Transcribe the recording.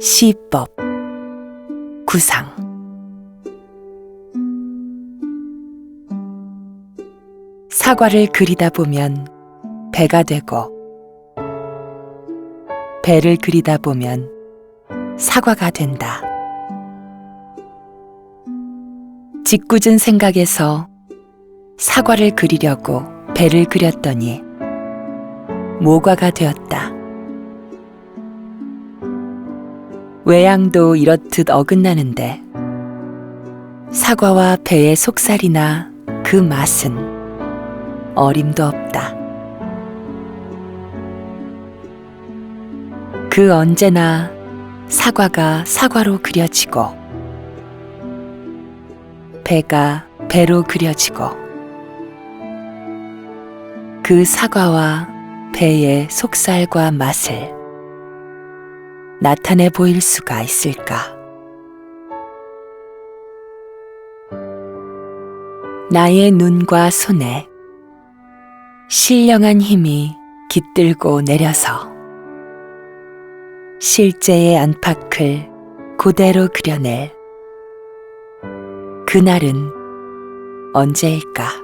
시법 구상 사과를 그리다 보면 배가 되고 배를 그리다 보면 사과가 된다. 짓궂은 생각에서 사과를 그리려고 배를 그렸더니 모과가 되었다. 외양도 이렇듯 어긋나는데 사과와 배의 속살이나 그 맛은 어림도 없다. 그 언제나 사과가 사과로 그려지고 배가 배로 그려지고 그 사과와 배의 속살과 맛을 나타내 보일 수가 있을까? 나의 눈과 손에 신령한 힘이 깃들고 내려서 실제의 안팎을 그대로 그려낼 그날은 언제일까?